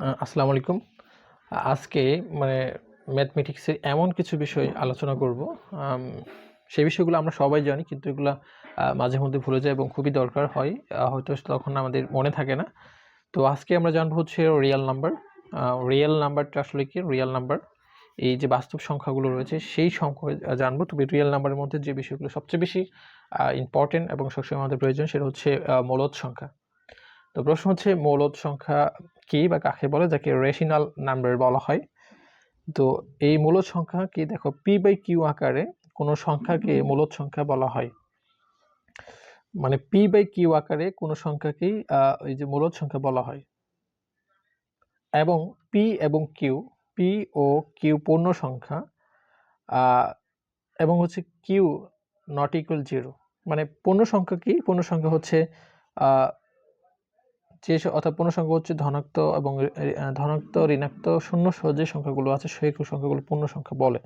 আসসালামু আলাইকুম। আজকে মানে ম্যাথমেটিক্সের এমন কিছু বিষয় আলোচনা করব। সেই বিষয়গুলো আমরা সবাই জানি, কিন্তু এগুলো মাঝে মধ্যে ভুলে যায় এবং খুবই দরকার হয়। হয়তো তখন আমাদের মনে থাকে না। তো আজকে আমরা জানব হচ্ছে রিয়াল নাম্বার। রিয়াল নাম্বারটা আসলে কি? রিয়াল নাম্বার এই যে বাস্তব সংখ্যাগুলো রয়েছে, সেই সংখ্যা জানব। তবে রিয়াল নাম্বারের মধ্যে যে বিষয়গুলো সবচেয়ে বেশি ইম্পর্টেন্ট এবং সবসময় আমাদের প্রয়োজন, সেটা হচ্ছে আ মূলদ সংখ্যা। তো প্রশ্ন হচ্ছে, মৌলদ সংখ্যা কি বা কাকে বলে? যাকে রেশনাল নাম্বার বলা হয়। তো এই মূলদ সংখ্যা কি দেখো পি বাই কিউ আকারে কোনো সংখ্যাকে মূলদ সংখ্যা বলা হয়। মানে পি বাই কিউ আকারে কোনো সংখ্যাকেই এই যে মূলদ সংখ্যা বলা হয়। এবং পি এবং কিউ পি ও কিউ পূর্ণ সংখ্যা এবং হচ্ছে কিউ নট equal 0 মানে পূর্ণ সংখ্যা কি? পূর্ণ সংখ্যা হচ্ছে যে অর্থাৎ পূর্ণ সংখ্যা হচ্ছে ধনাত্মক এবং ধনাত্মক, ঋণাত্মক, শূন্য সহ যে সংখ্যাগুলো আছে সেই সংখ্যাগুলো পূর্ণ সংখ্যা বলে।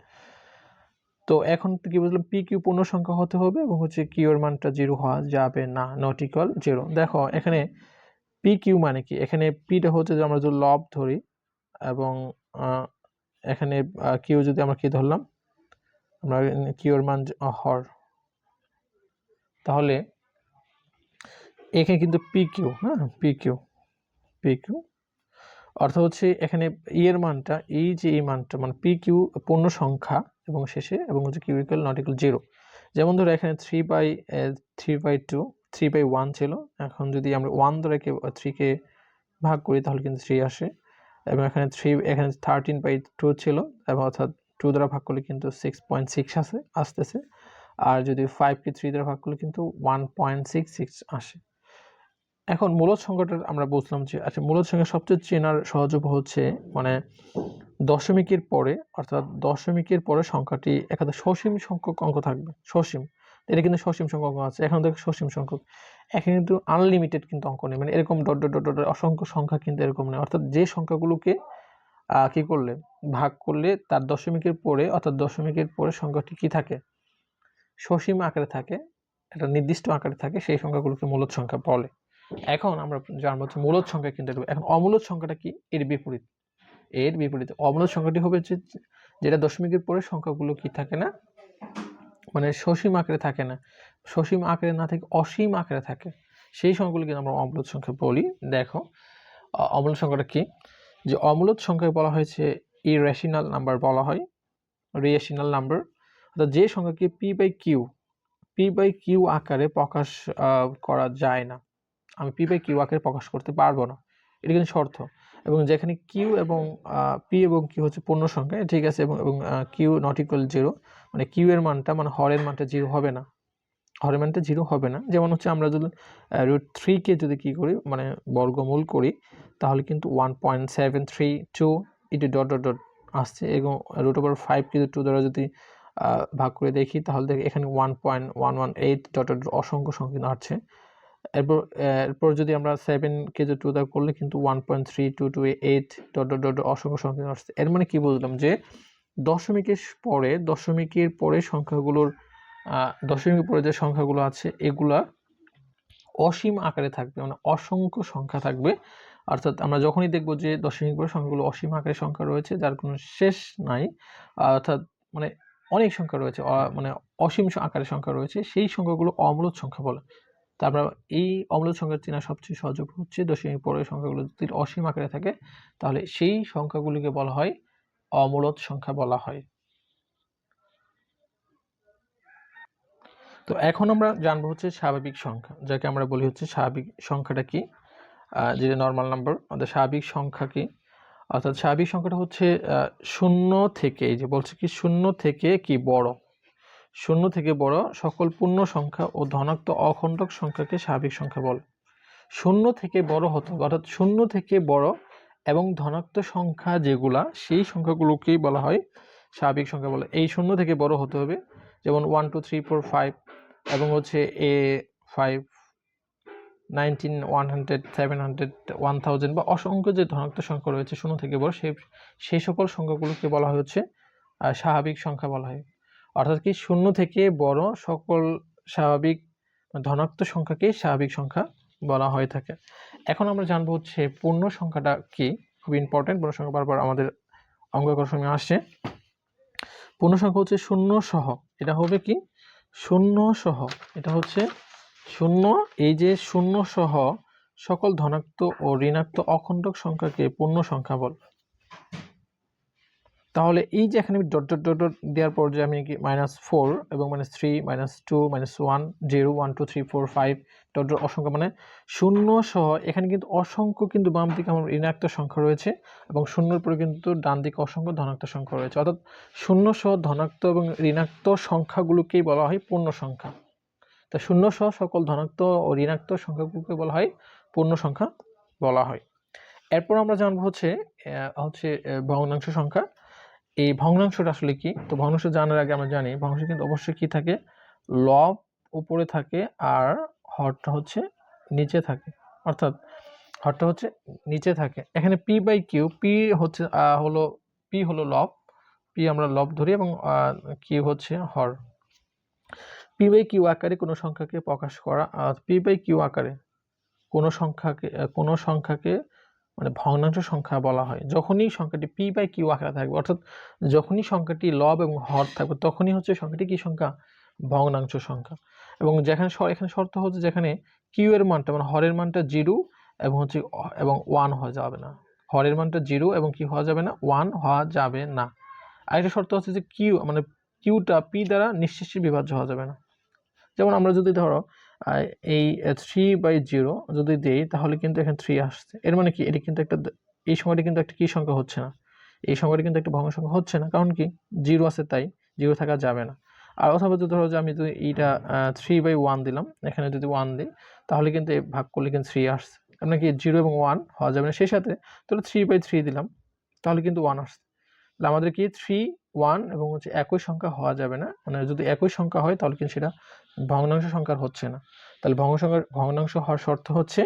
তো এখন কি বুঝলাম p, q পূর্ণ সংখ্যা হতে হবে এবং হচ্ছে q এর মানটা 0 হওয়া যাবে না। not equal 0 দেখো এখানে পি কিউ মানে কি? এখানে p টা হচ্ছে যে আমরা যদি লব ধরি এবং এখানে কিউ যদি আমরা কি ধরলাম? আমরা এর মান হর। তাহলে এখানে কিন্তু pq হ্যাঁ? pq, pq অর্থ হচ্ছে এখানে e এর মানটা এই যে এই মানটা মানে pq পূর্ণ সংখ্যা এবং শেষে এবং হচ্ছে q equal not equal 0 যেমন ধরো এখানে three by three by 2 3 by one ছিল। এখন যদি আমরা ওয়ান ধরে কে 3 কে ভাগ করি তাহলে কিন্তু থ্রি আসে। এবং এখানে থ্রি এখানে 13 বাই টু ছিল এবং অর্থাৎ টু দ্বারা ভাগ করলে কিন্তু 6.6 আসে আসতেছে। আর যদি 5 কে 3 দ্বারা ভাগ করলে কিন্তু 1.66 আসে। এখন মূলদ সংখ্যাটা আমরা বুঝলাম যে আচ্ছা মূলদ সংখ্যা সবচেয়ে চেনার সহজ হচ্ছে মানে দশমিকের পরে, অর্থাৎ দশমিকের পরে সংখ্যাটি একাধারে সসীম সংখ্যক অঙ্ক থাকবে, সসীম। এটা কিন্তু সসীম সংখ্যক অঙ্ক আছে, এখন দেখো সসীম সংখ্যক। এখানে কিন্তু আনলিমিটেড কিন্তু অঙ্ক নেই মানে এরকম ডট ডট ডট অসংখ্য সংখ্যা কিন্তু এরকম নেই। অর্থাৎ যে সংখ্যাগুলোকে কি করলে, ভাগ করলে তার দশমিকের পরে, অর্থাৎ দশমিকের পরে সংখ্যাটি কি থাকে? সসীম আকারে থাকে, একটা নির্দিষ্ট আকারে থাকে, সেই সংখ্যাগুলোকে মূলদ সংখ্যা বলে। এখন আমরা জানব হচ্ছে মূলদ সংখ্যা কিন্তু এখন অমূলদ সংখ্যাটা কি? এর বিপরীত। এর বিপরীত। অমূলদ সংখ্যাটি হবে যে, যেটা দশমিকের পরে সংখ্যাগুলো কি থাকে না? মানে সসীম আকারে থাকে না। সসীম আকারে না থাকে অসীম আকারে থাকে। সেই সংখ্যাগুলোকে আমরা অমূলদ সংখ্যা বলি। দেখো অমূলদ সংখ্যাটা কি? যে অমূলদ সংখ্যায় বলা হয়েছে ইরেশনাল নাম্বার বলা হয়। রিয়েশনাল নাম্বার অর্থাৎ যে সংখ্যাকে P by Q P by Q আকারে প্রকাশ করা যায় না। আমি পি বাই কিউ আকারে প্রকাশ করতে পারব না। এটা কিন্তু শর্ত। এবং যেখানে কিউ এবং পি এবং কিউ হচ্ছে পূর্ণ সংখ্যা, ঠিক আছে? এবং এবং কিউ নট ইকুয়াল জিরো মানে কিউ এর মানটা মানে হরের মানটা জিরো হবে না। হরের মানটা জিরো হবে না। যেমন হচ্ছে আমরা যদি রুট থ্রিকে যদি কী করি মানে বর্গমূল করি, তাহলে কিন্তু one point seven three two ইটু dot dot dot আসছে। এবং রুট ওভার ফাইভ কিন্তু টু দ্বারা যদি ভাগ করে দেখি, তাহলে দেখি এখানে one point one one eight dot dot অসংখ্য সংখ্যা আসছে। এরপর এরপর যদি আমরা সেভেনকে যদি টু দ্বারা করলে কিন্তু one point three two two eight dot dot dot অসংখ্য সংখ্যা আসছে। এর মানে কি বুঝলাম? যে দশমিকের পরে দশমিকের পরে সংখ্যাগুলোর দশমিকের পরে যে সংখ্যাগুলো আছে, এগুলা অসীম আকারে থাকবে মানে অসংখ্য সংখ্যা থাকবে। অর্থাৎ আমরা যখনই দেখব যে দশমিক পরে সংখ্যাগুলো অসীম আকারে সংখ্যা রয়েছে, যার কোনো শেষ নাই, অর্থাৎ মানে অনেক সংখ্যা রয়েছে মানে অসীম আকারে সংখ্যা রয়েছে, সেই সংখ্যাগুলো অমূলদ সংখ্যা বলে। তারপর এই অম্লজ সংখ্যা চেনা সবচেয়ে সহজ হচ্ছে দশমিক পরের সংখ্যাগুলো যদি অসীম আকারে থাকে, তাহলে সেই সংখ্যাগুলিকে বলা হয় অমূলদ সংখ্যা বলা হয়। তো এখন আমরা জানব হচ্ছে স্বাভাবিক সংখ্যা, যাকে আমরা বলি হচ্ছে স্বাভাবিক সংখ্যাটা কি? যেটা নর্মাল নাম্বার আমাদের স্বাভাবিক সংখ্যা কি? অর্থাৎ স্বাভাবিক সংখ্যাটা হচ্ছে শূন্য থেকে, এই যে বলছে কি শূন্য থেকে কি বড়? শূন্য থেকে বড় সকল পূর্ণ সংখ্যা ও ধনাত্মক অখণ্ডক সংখ্যাকে স্বাভাবিক সংখ্যা বলে। শূন্য থেকে বড় হতে, অর্থাৎ শূন্য থেকে বড় এবং ধনাত্মক সংখ্যা যেগুলা, সেই সংখ্যাগুলোকেই বলা হয় স্বাভাবিক সংখ্যা বলে। এই শূন্য থেকে বড় হতে হবে, যেমন one two three four five এবং হচ্ছে এ five nineteen one hundred seven hundred one thousand বা অসংখ্য যে ধনাত্মক সংখ্যা রয়েছে শূন্য থেকে বড় সেই সেই সকল সংখ্যাগুলোকে বলা হচ্ছে স্বাভাবিক সংখ্যা বলা হয়। অর্থাৎ কি শূন্য থেকে বড় সকল স্বাভাবিক ধনাত্মক সংখ্যাকে স্বাভাবিক সংখ্যা বলা হয়ে থাকে। এখন আমরা জানব হচ্ছে পূর্ণ সংখ্যাটা কি? খুবই ইম্পর্টেন্ট পূর্ণ সংখ্যা বারবার আমাদের করার সময় আসছে। পূর্ণ সংখ্যা হচ্ছে শূন্য সহ, এটা হবে কি? শূন্য সহ, এটা হচ্ছে শূন্য, এই যে শূন্য সহ সকল ধনাত্মক ও ঋণাত্মক অখণ্ডক সংখ্যাকে পূর্ণ সংখ্যা বল তাহলে এই যে এখানে ডট ডট ডট ডট দেওয়ার পর যে আমি কি মাইনাস ফোর এবং minus three minus two minus one zero one two three four five dot dot অসংখ্য মানে শূন্য সহ এখানে কিন্তু অসংখ্য কিন্তু বাম দিকে আমার ঋণাত্মক সংখ্যা রয়েছে এবং শূন্যর পরে কিন্তু ডান দিকে অসংখ্য ধনাত্মক সংখ্যা রয়েছে। অর্থাৎ শূন্য সহ ধনাত্মক এবং ঋণাত্মক সংখ্যাগুলোকেই বলা হয় পূর্ণ সংখ্যা। তা শূন্য সহ সকল ধনাত্মক ও ঋণাত্মক সংখ্যাগুলোকে বলা হয় পূর্ণ সংখ্যা বলা হয়। এরপর আমরা জানব হচ্ছে হচ্ছে ভগ্নাংশ সংখ্যা। এই ভগ্নাংশটা আসলে কি? তো ভগ্নাংশ জানার আগে আমরা জানি, ভগ্নাংশ কিন্তু অবশ্যই কি থাকে? লব উপরে থাকে আর হরটা হচ্ছে নিচে থাকে। অর্থাৎ হরটা হচ্ছে নিচে থাকে। এখানে পি বাই কিউ পি হচ্ছে হলো পি হলো লব। পি আমরা লব ধরি এবং কিউ হচ্ছে হর। পি বাই কিউ আকারে কোনো সংখ্যাকে প্রকাশ করা পি বাই কিউ আকারে কোনো সংখ্যাকে কোনো সংখ্যাকে মানে ভগ্নাংশ সংখ্যা বলা হয়, যখনই সংখ্যাটি পি বাই কিউ আকারে থাকবে, অর্থাৎ যখনই সংখ্যাটি লব এবং হর থাকবে, তখনই হচ্ছে সংখ্যাটি কি সংখ্যা? ভগ্নাংশ সংখ্যা। এবং যেখানে এখানে শর্ত হচ্ছে যেখানে কিউ এর মানটা মানে হরের মানটা জিরো এবং হচ্ছে এবং ওয়ান হওয়া যাবে না। হরের মানটা জিরো এবং কি হওয়া যাবে না ওয়ান হওয়া যাবে না। আরেকটা শর্ত হচ্ছে যে কিউ মানে কিউটা পি দ্বারা নিঃশেষে বিভাজ্য হওয়া যাবে না। যেমন আমরা যদি ধরো এই থ্রি বাই জিরো যদি দিই, তাহলে কিন্তু এখানে থ্রি আসছে। এর মানে কি? এটা কিন্তু একটা এই সংখ্যাটি কিন্তু একটা কি সংখ্যা হচ্ছে না। এই সংখ্যাটি কিন্তু একটা ভগ্ন সংখ্যা হচ্ছে না। কারণ কি? জিরো আছে তাই জিরো থাকা যাবে না। আর অথবা যদি ধরো যে আমি যদি এইটা থ্রি বাই ওয়ান দিলাম, এখানে যদি ওয়ান দিই, তাহলে কিন্তু ভাগ করলে কিন্তু থ্রি আসছে। কারণ কি? জিরো এবং ওয়ান হওয়া যাবে না। সেই সাথে তাহলে থ্রি বাই থ্রি দিলাম, তাহলে কিন্তু ওয়ান আসছে। তাহলে আমাদের কি? থ্রি ওয়ান এবং হচ্ছে একই সংখ্যা হওয়া যাবে না। মানে যদি একই সংখ্যা হয়, তাহলে কিন্তু সেটা ভগ্নাংশ সংখ্যার হচ্ছে না। তাহলে ভগ্ন সংখ্যার, ভগ্নাংশ হওয়ার শর্ত হচ্ছে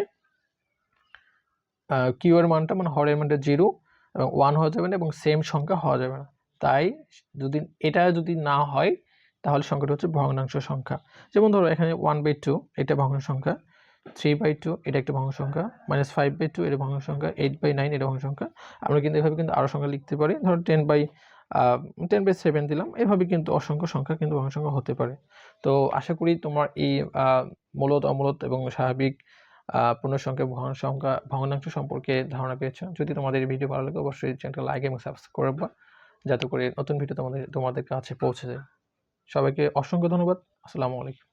কিউ এর মানটা মানে হরের মানটা জিরো এবং ওয়ান হওয়া যাবে না এবং সেম সংখ্যা হওয়া যাবে না। তাই যদি এটা যদি না হয়, তাহলে সংখ্যাটা হচ্ছে ভগ্নাংশ সংখ্যা। যেমন ধরো এখানে ওয়ান বাই টু এটা ভগ্ন সংখ্যা। থ্রি বাই টু এটা একটা ভগ্ন সংখ্যা। মাইনাস ফাইভ বাই টু এটা ভগ্ন সংখ্যা। এইট বাই নাইন এটা ভগ্ন সংখ্যা। আমরা কিন্তু এভাবে কিন্তু আরও সংখ্যা লিখতে পারি। ধরো ten by ten by seven দিলাম। এভাবে কিন্তু অসংখ্য সংখ্যা কিন্তু ভগ্ন সংখ্যা হতে পারে। তো আশা করি তোমার এই মূলত, অমূলত এবং স্বাভাবিক পূর্ণসংখ্যা পূর্ণ সংখ্যা ভগ্ন সংখ্যা ভগ্নাংশ সম্পর্কে ধারণা পেয়েছ। যদি তোমাদের ভিডিও ভালো লাগে, অবশ্যই চ্যানেলটা লাইক এবং সাবস্ক্রাইব করবা যাতে করে নতুন ভিডিও তোমাদের তোমাদের কাছে পৌঁছে যায়। সবাইকে অসংখ্য ধন্যবাদ। আসসালামু আলাইকুম।